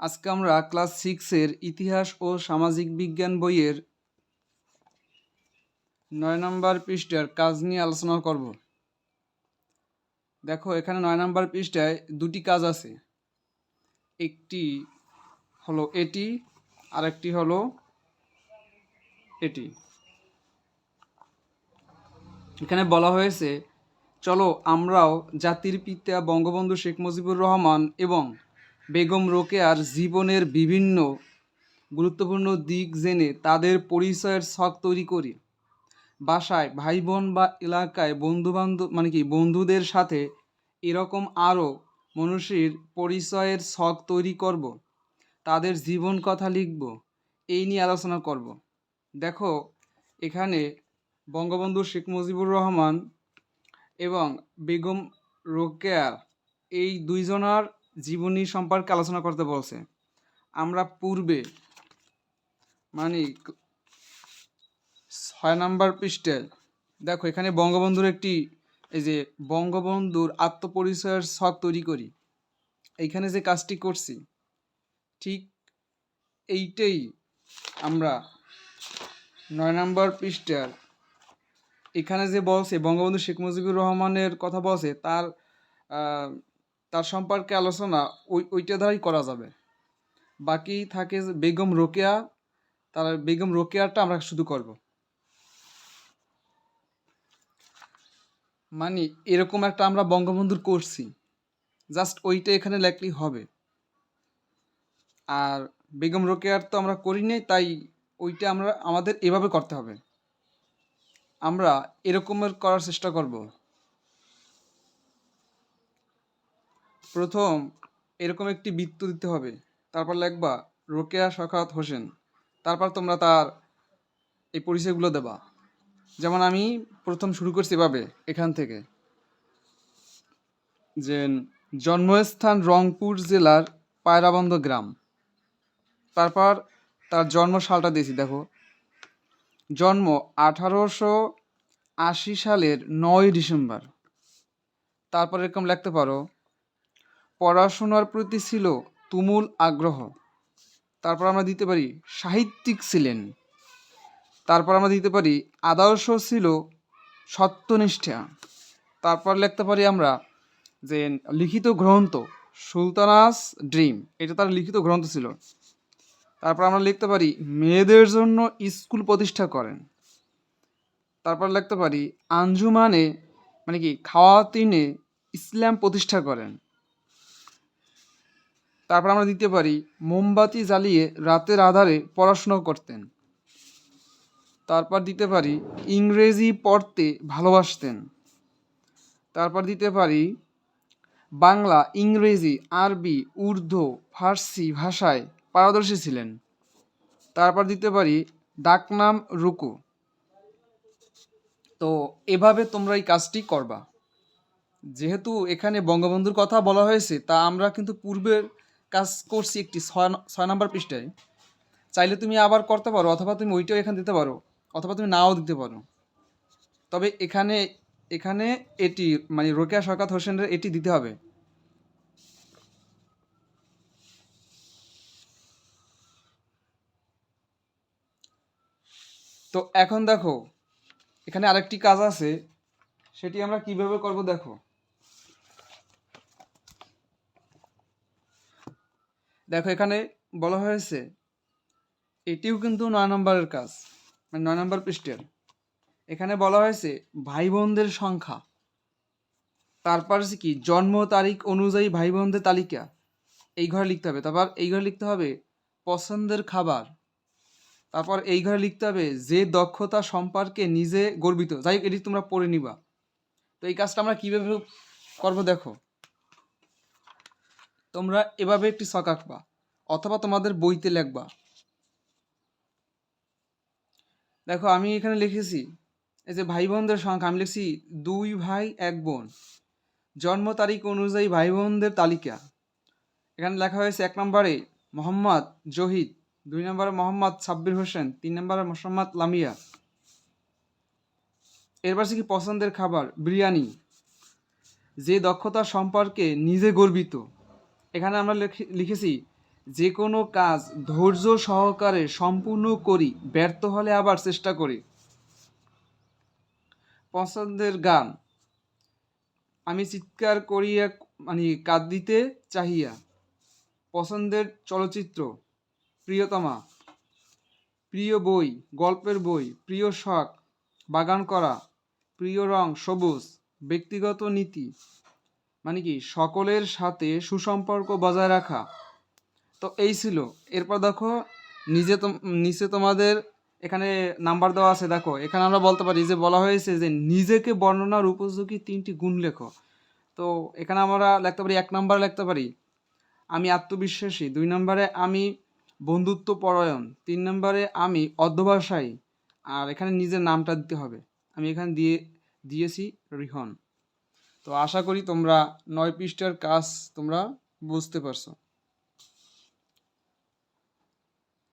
আজকে আমরা ক্লাস সিক্সের ইতিহাস ও সামাজিক বিজ্ঞান বইয়ের নয় নম্বর পৃষ্ঠার কাজ নিয়ে আলোচনা করব। দেখো, এখানে নয় নম্বর পৃষ্ঠায় দুটি কাজ আছে। একটি হলো এটি আর একটি হলো এটি। এখানে বলা হয়েছে, চলো আমরাও জাতির পিতা বঙ্গবন্ধু শেখ মুজিবুর রহমান এবং বেগম রোকেয়ার জীবনের বিভিন্ন গুরুত্বপূর্ণ দিক জেনে তাদের পরিচয়ের শখ তৈরি করি। বাসায় ভাই বোন বা এলাকায় বন্ধু বান্ধব মানে কি, বন্ধুদের সাথে এরকম আরও মনীষীর পরিচয়ের শখ তৈরি করব। তাদের জীবন কথা লিখব। এই নিয়ে আলোচনা করব। দেখো, এখানে বঙ্গবন্ধু শেখ মুজিবুর রহমান এবং বেগম রোকেয়া, এই দুইজনার জীবনী সম্পর্কে আলোচনা করতে বলছে। আমরা পূর্বে মানে ছয় নাম্বার পৃষ্ঠায় দেখো এখানে বঙ্গবন্ধুর একটি, এই যে বঙ্গবন্ধুর আত্মপরিচয়ের ছক তৈরি করি। এইখানে যে কাজটি করছি, ঠিক এইটাই আমরা নয় নম্বর পৃষ্ঠার, এখানে যে বলছে, বঙ্গবন্ধু শেখ মুজিবুর রহমানের কথা বলছে, তার তার সম্পর্কে আলোচনা ওই, ওইটা দ্বারাই করা যাবে। বাকি থাকে বেগম রোকেয়া, তার বেগম রোকেয়াটা আমরা শুধু করব। মানে এরকম একটা আমরা বঙ্গবন্ধুর করছি। জাস্ট ওইটা এখানে লেখলেই হবে। আর বেগম রোকেয়ার তো আমরা করি নাই, তাই ওইটা আমরা, আমাদের এভাবে করতে হবে। আমরা এরকমের করার চেষ্টা করব। প্রথম এরকম একটি বৃত্ত দিতে হবে। তারপর লেখবা, রোকেয়া শখাত হোসেন। তারপর তোমরা তার এই পরিচয়গুলো দেবা। যেমন আমি প্রথম শুরু করছি এভাবে, এখান থেকে। যে জন্মস্থান রংপুর জেলার পায়রাবন্দ গ্রাম। তারপর তার জন্ম সালটা দিয়েছি, দেখো। জন্ম আঠারোশো আশি সালের নয় ডিসেম্বর। তারপর এরকম লিখতে পারো পড়াশোনার প্রতি ছিল তুমুল আগ্রহ। তারপর আমরা দিতে পারি সাহিত্যিক ছিলেন। তারপর আমরা দিতে পারি আদর্শ ছিল সত্যনিষ্ঠা। তারপর লিখতে পারি আমরা যে লিখিত গ্রন্থ সুলতানাস ড্রিম, এটা তার লিখিত গ্রন্থ ছিল। তারপর আমরা লিখতে পারি মেয়েদের জন্য স্কুল প্রতিষ্ঠা করেন। তারপর লিখতে পারি আঞ্জুমানে মানে কি খাওয়াতিনে ইসলাম প্রতিষ্ঠা করেন। তারপর আমরা দিতে পারি মোমবাতি জ্বালিয়ে রাতের আধারে পড়াশুনো করতেন। তারপর দিতে পারি ইংরেজি পড়তে ভালোবাসতেন। তারপর দিতে পারি বাংলা, ইংরেজি, আরবি, উর্দু, ফার্সি ভাষায় পারদর্শী ছিলেন। তারপর দিতে পারি ডাকনাম রুকু। তো এভাবে তোমরা এই কাজটি করবা। যেহেতু এখানে বঙ্গবন্ধুর কথা বলা হয়েছে, তা আমরা কিন্তু পূর্বের কাজ করছি একটি ছয় নম্বর পৃষ্ঠায়। চাইলে তুমি আবার করতে পারো, অথবা তুমি ওইটাও এখানে দিতে পারো, অথবা তুমি নাও দিতে পারো। তবে এখানে এখানে এটি মানে রোকেয়া শকাত হোসেনের এটি দিতে হবে। তো এখন দেখো, এখানে আরেকটি কাজ আছে, সেটি আমরা কীভাবে করব দেখো। দেখো, এখানে বলা হয়েছে, এটিও কিন্তু নয় নম্বরের কাজ মানে নয় নম্বর পৃষ্ঠের। এখানে বলা হয়েছে ভাই বোনদের সংখ্যা। তারপর কি, জন্ম তারিখ অনুযায়ী ভাই বোনদের তালিকা। এই ঘরে লিখতে হবে। তারপর এই ঘরে লিখতে হবে, পছন্দের খাবার। তারপর এই ঘরে লিখতে হবে, যে দক্ষতা সম্পর্কে নিজে গর্বিত। যাই হোক, এটি তোমরা পড়ে নিবা। তো এই কাজটা আমরা কীভাবে করব, দেখো। তোমরা এভাবে একটি ছক আঁকবা, অথবা তোমাদের বইতে লেখবা। দেখো, আমি এখানে লিখেছি, এই যে ভাই বোনদের সংখ্যা, আমি লিখছি, দুই ভাই, এক বোন। জন্ম তারিখ অনুযায়ী ভাই বোনদের তালিকা। এখানে লেখা হয়েছে, এক নম্বরে মোহাম্মদ জহিদ, দুই নম্বরে মোহাম্মদ সাব্বির হোসেন, তিন নম্বরে মোহাম্মদ লামিয়া। এরপর কি পছন্দের খাবার? বিরিয়ানি। যে দক্ষতা সম্পর্কে নিজে গর্বিত। এখানে আমরা লিখে- লিখেছি, যে কোনো কাজ ধৈর্য সহকারে সম্পূর্ণ করি, ব্যর্থ হলে আবার চেষ্টা করি। পছন্দের গান, আমি চিৎকার করিয়া মানে কাঁদিতে চাহিয়া। পছন্দের চলচ্চিত্র, প্রিয়তমা। প্রিয় বই, গল্পের বই, প্রিয় শখ, বাগান করা। প্রিয় রং সবুজ, ব্যক্তিগত নীতি। মানে কি, সকলের সাথে সুসম্পর্ক বজায় রাখা। তো এই ছিল। এরপর দেখো নিজে তো নিচে তোমাদের এখানে নাম্বার দেওয়া আছে, দেখো। এখানে আমরা বলতে পারি যে, বলা হয়েছে যে, নিজেকে বর্ণনার উপযোগী তিনটি গুণ লেখো। তো এখানে আমরা লিখতে পারি, এক নাম্বার লিখতে পারি, আমি আত্মবিশ্বাসী। দুই নম্বরে, আমি বন্ধুত্ব পরায়ণ তিন নম্বরে, আমি অধ্যবসায়ী। আর এখানে নিজের নামটা দিতে হবে। আমি এখানে দিয়ে, দিয়েছি রিহন। তো আশা করি তোমরা নয় পৃষ্ঠার কাজ তোমরা বুঝতে পারছ।